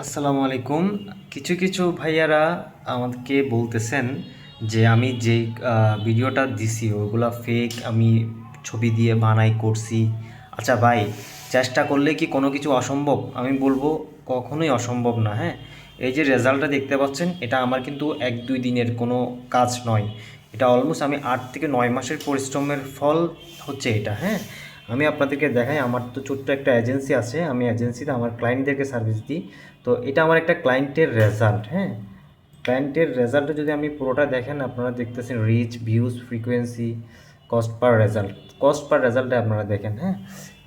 আসসালামু আলাইকুম। কিছু কিছু ভাইয়ারা আমাকে বলতেছেন যে আমি আহ, ভিডিওটা দিছি ওগুলা ফেক আমি ছবি দিয়ে বানাই করছি। আচ্ছা ভাই চেষ্টা করলে কি কোনো কিছু অসম্ভব? আমি বলব কখনোই অসম্ভব না হ্যাঁ? এই যে রেজাল্টটা দেখতে পাচ্ছেন এটা আমার কিন্তু এক দুই দিনের কোনো কাজ নয়। এটা অলমোস্ট আমি আট থেকে নয় মাসের পরিশ্রমের ফল হচ্ছে এটা হ্যাঁ? আমি আপনাদেরকে দেখাই, আমার তো ছোট্ট একটা এজেন্সি আছে, আমি এজেন্সিতে আমার ক্লায়েন্টদেরকে সার্ভিস দিই। তো এটা আমার একটা ক্লায়েন্টের রেজাল্ট হ্যাঁ? ক্লায়েন্টের রেজাল্টটা যদি আমি পুরোটা দেখেন, আপনারা দেখতেছেন reach views frequency cost per result cost per রেজাল্টটা আপনারা দেখেন হ্যাঁ?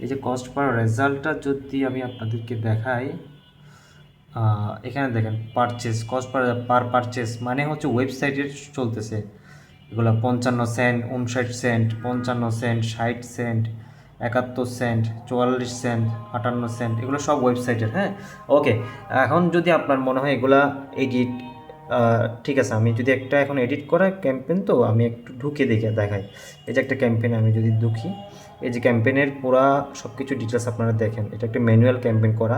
এই যে কস্ট পার রেজাল্টটা যদি আমি আপনাদেরকে দেখাই এখানে দেখেন purchase cost per per purchase মানে হচ্ছে ওয়েবসাইটের চলতেছে। এগুলো পঞ্চান্ন সেন্ট উনষাট সেন্ট পঞ্চান্ন সেন্ট ষাট সেন্ট একাত্তর সেন্ট, চুয়াল্লিশ সেন্ট, আটান্ন সেন্ট, এগুলো সব ওয়েবসাইটের হ্যাঁ? ওকে, এখন যদি আপনার মনে হয় এগুলা এডিট ঠিক আছে, আমি যদি একটা এখন এডিট করা ক্যাম্পেন তো আমি একটু ঢুকে দেখে দেখাই। এই যে একটা ক্যাম্পেন আমি যদি ঢুকি, এই যে ক্যাম্পেনের পুরা সব কিছু ডিটেলস আপনারা দেখেন। এটা একটা ম্যানুয়াল ক্যাম্পেন করা,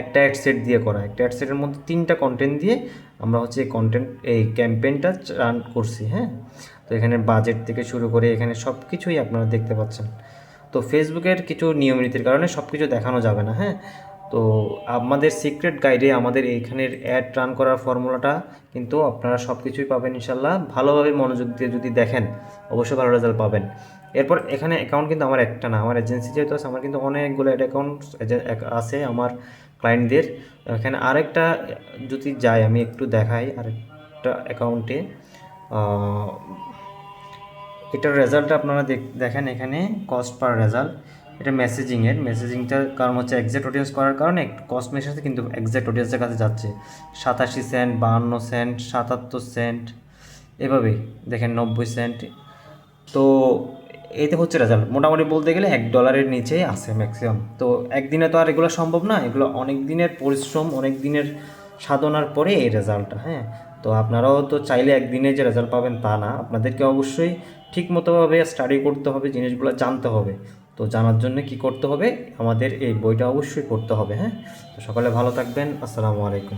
একটা অ্যাড সেট দিয়ে করা। একটা অ্যাড সেটের মধ্যে তিনটা কন্টেন্ট দিয়ে আমরা হচ্ছে এই কন্টেন্ট এই ক্যাম্পেনটা রান করছি হ্যাঁ? তো এখানে বাজেট থেকে শুরু করে এখানে সব কিছুই আপনারা দেখতে পাচ্ছেন। তো ফেসবুকের কিছু নিয়ম নীতির কারণে সব কিছু দেখানো যাবে না হ্যাঁ? তো আমাদের সিক্রেট গাইডে আমাদের এইখানের অ্যাড রান করার ফর্মুলাটা কিন্তু আপনারা সব কিছুই পাবেন ইনশাল্লাহ ভালোভাবে মনোযোগ দিয়ে যদি দেখেন, অবশ্যই ভালো রেজাল্ট পাবেন। এরপর এখানে অ্যাকাউন্ট কিন্তু আমার একটা না, আমার এজেন্সি যেহেতু আছে, আমার কিন্তু অনেকগুলো অ্যাড অ্যাকাউন্ট আছে আমার ক্লায়েন্টদের এখানে আরেকটা যদি যাই আমি একটু দেখাই আরেকটা অ্যাকাউন্টে এটার রেজাল্ট আপনারা দেখ- দেখেন এখানে কস্ট পার রেজাল্ট এটা মেসেজিংয়ের মেসেজিংটার কারণ হচ্ছে এক্সাক্ট অডিয়েন্স করার কারণে কস্ট মেসেজে কিন্তু এক্সাক্ট অডিয়েন্সের কাছে যাচ্ছে। সাতাশি সেন্ট বাহান্ন সেন্ট সাতাত্তর সেন্ট এভাবেই দেখেন নব্বই সেন্ট তো এতে হচ্ছে রেজাল্ট মোটামুটি বলতে গেলে এক ডলারের নিচেই আসে ম্যাক্সিমাম তো একদিনে তো আর এগুলো সম্ভব না। এগুলো অনেক দিনের পরিশ্রম, অনেক দিনের সাধনার পরে এই রেজাল্টটা হ্যাঁ? তো আপনারাও তো চাইলে একদিনে যে রেজাল্ট পাবেন তা না। আপনাদেরকে অবশ্যই ঠিক মতোভাবে স্টাডি করতে হবে, জিনিসগুলো জানতে হবে। তো জানার জন্য কি করতে হবে? আমাদের এই বইটা অবশ্যই পড়তে হবে হ্যাঁ? তো সকালে ভালো থাকবেন। আসসালামু আলাইকুম।